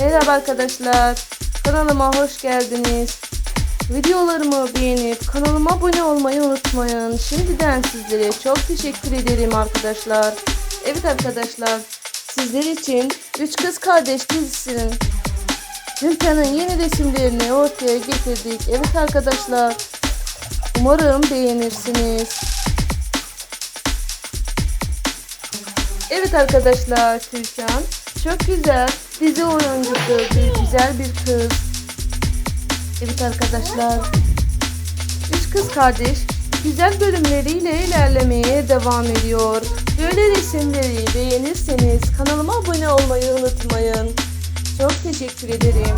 Merhaba arkadaşlar. Kanalıma hoş geldiniz. Videolarımı beğenip kanalıma abone olmayı unutmayın. Şimdiden sizlere çok teşekkür ederim arkadaşlar. Evet arkadaşlar. Sizler için Üç Kız Kardeş dizisinin Zülkan'ın yeni resimlerini ortaya getirdik. Evet arkadaşlar. Umarım beğenirsiniz. Evet arkadaşlar Türkan çok güzel dizi oyuncusu güzel bir kız. Evet arkadaşlar üç kız kardeş güzel bölümleriyle ilerlemeye devam ediyor. Böyle resimleri beğenirseniz kanalıma abone olmayı unutmayın. Çok teşekkür ederim.